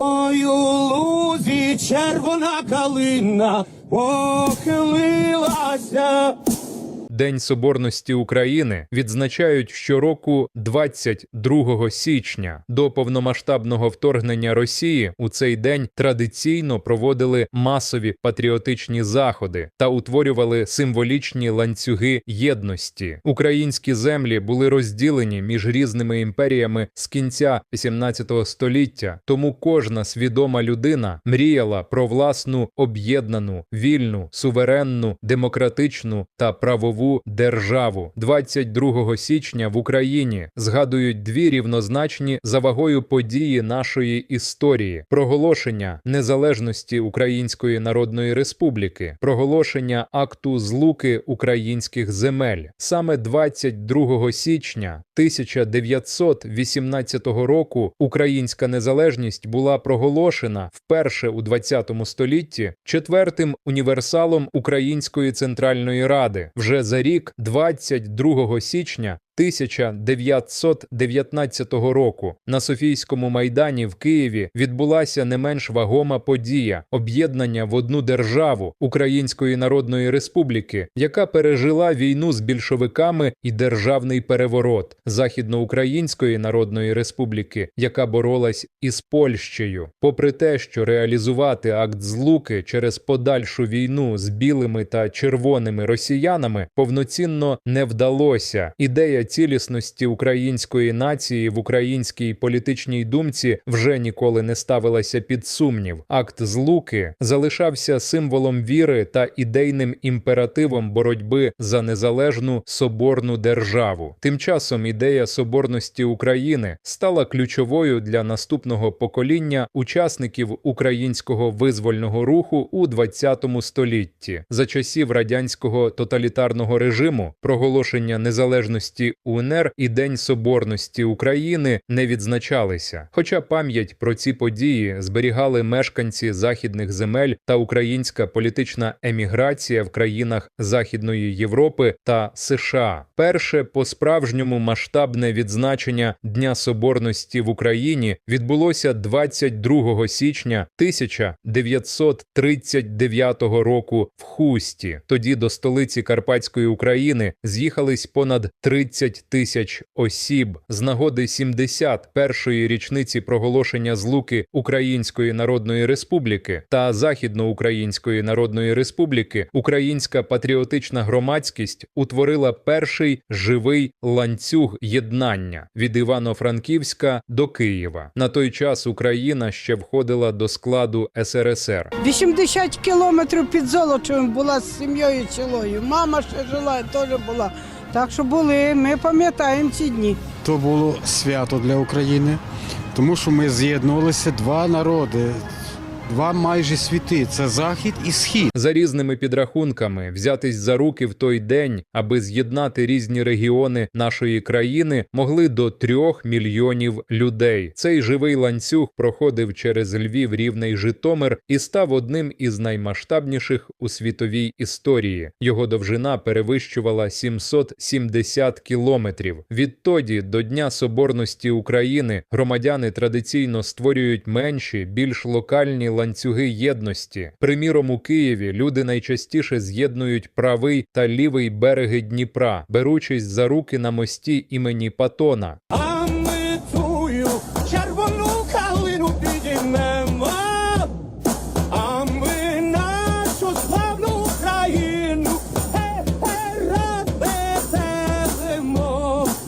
Ой, лузі червона калина похилилася. День Соборності України відзначають щороку 22 січня. До повномасштабного вторгнення Росії у цей день традиційно проводили масові патріотичні заходи та утворювали символічні ланцюги єдності. Українські землі були розділені між різними імперіями з кінця 18 століття, тому кожна свідома людина мріяла про власну об'єднану, вільну, суверенну, демократичну та правову державу. 22 січня в Україні згадують дві рівнозначні за вагою події нашої історії: проголошення незалежності Української Народної Республіки, проголошення акту злуки українських земель. Саме 22 січня 1918 року українська незалежність була проголошена вперше у 20 столітті четвертим універсалом Української Центральної Ради вже за рік 22 січня 1919 року на Софійському майдані в Києві відбулася не менш вагома подія об'єднання в одну державу Української Народної Республіки, яка пережила війну з більшовиками і державний переворот Західноукраїнської Народної Республіки, яка боролась із Польщею. Попри те, що реалізувати акт злуки через подальшу війну з білими та червоними росіянами повноцінно не вдалося. Ідея цілісності української нації в українській політичній думці вже ніколи не ставилася під сумнів. Акт злуки залишався символом віри та ідейним імперативом боротьби за незалежну соборну державу. Тим часом ідея соборності України стала ключовою для наступного покоління учасників українського визвольного руху у 20 столітті. За часів радянського тоталітарного режиму проголошення незалежності УНР і День Соборності України не відзначалися. Хоча пам'ять про ці події зберігали мешканці західних земель та українська політична еміграція в країнах Західної Європи та США. Перше по-справжньому масштабне відзначення Дня Соборності в Україні відбулося 22 січня 1939 року в Хусті. Тоді до столиці Карпатської України з'їхались понад 30 тисяч осіб з нагоди 71-ї річниці проголошення злуки Української Народної Республіки та Західноукраїнської Народної Республіки. Українська патріотична громадськість утворила перший живий ланцюг єднання від Івано-Франківська до Києва. На той час Україна ще входила до складу СРСР. 80 кілометрів під Золочевим була з сім'єю цілою. Мама ще жила, теж була. Так що були, ми пам'ятаємо ці дні. То було свято для України, тому що ми з'єднувалися два народи, два майже світи це захід і схід. За різними підрахунками взятись за руки в той день, аби з'єднати різні регіони нашої країни, могли до трьох мільйонів людей. Цей живий ланцюг проходив через Львів, Рівне й Житомир і став одним із наймасштабніших у світовій історії. Його довжина перевищувала 770 кілометрів. Відтоді до Дня Соборності України громадяни традиційно створюють менші, більш локальні ланцюги єдності. Приміром, у Києві люди найчастіше з'єднують правий та лівий береги Дніпра, беручись за руки на мості імені Патона.